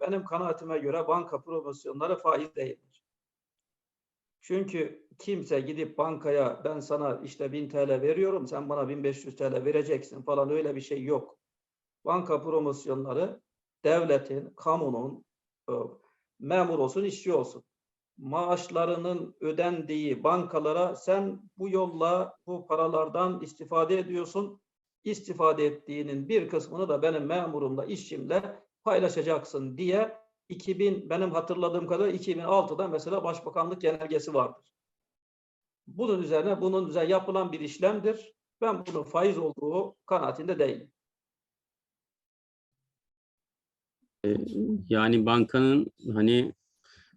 benim kanaatime göre banka promosyonları faiz değildir. Çünkü kimse gidip bankaya ben sana işte 1000 TL veriyorum sen bana 1500 TL vereceksin falan öyle bir şey yok. Banka promosyonları devletin, kamunun, e, memur olsun, işçi olsun maaşlarının ödendiği bankalara sen bu yolla bu paralardan istifade ediyorsun. İstifade ettiğinin bir kısmını da benim memurumla, işçimle paylaşacaksın diye 2000 benim hatırladığım kadar 2006'da mesela Başbakanlık genelgesi vardır. Bunun üzerine bunun üzerine yapılan bir işlemdir. Ben bunun faiz olduğu kanaatinde değilim. Ee, Yani bankanın hani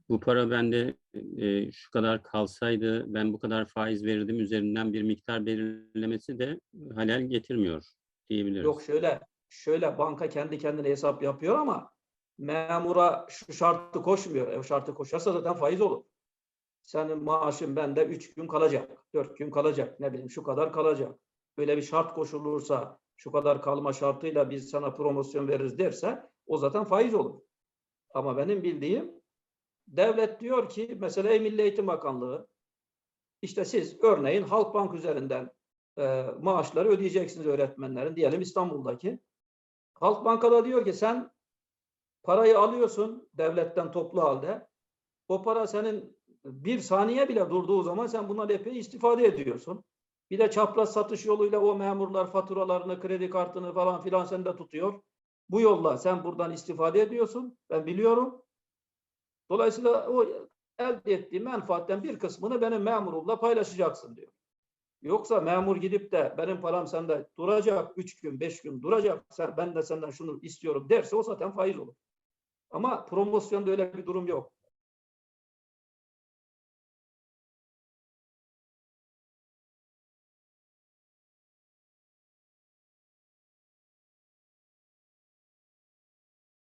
bu para bende e, şu kadar kalsaydı ben bu kadar faiz verirdim üzerinden bir miktar belirlemesi de halel getirmiyor diyebiliriz. Yok şöyle şöyle banka kendi kendine hesap yapıyor ama memura şu şartı koşmuyor. E, o şartı koşarsa zaten faiz olur. Senin maaşın bende 3 gün kalacak, 4 gün kalacak, ne bileyim şu kadar kalacak. Böyle bir şart koşulursa şu kadar kalma şartıyla biz sana promosyon veririz derse o zaten faiz olur. Ama benim bildiğim devlet diyor ki mesela Milli Eğitim Bakanlığı işte siz örneğin Halkbank üzerinden e, maaşları ödeyeceksiniz öğretmenlerin diyelim İstanbul'daki. Halkbank da diyor ki sen parayı alıyorsun devletten toplu halde. O para senin bir saniye bile durduğu zaman sen bundan epey istifade ediyorsun. Bir de çapraz satış yoluyla o memurlar faturalarını, kredi kartını falan filan sende tutuyor. Bu yolla sen buradan istifade ediyorsun. Ben biliyorum. Dolayısıyla o elde ettiği menfaatten bir kısmını benim memurumla paylaşacaksın diyor. Yoksa memur gidip de benim param sende duracak, üç gün, beş gün duracak, ben de senden şunu istiyorum derse o zaten faiz olur. Ama promosyonda öyle bir durum yok.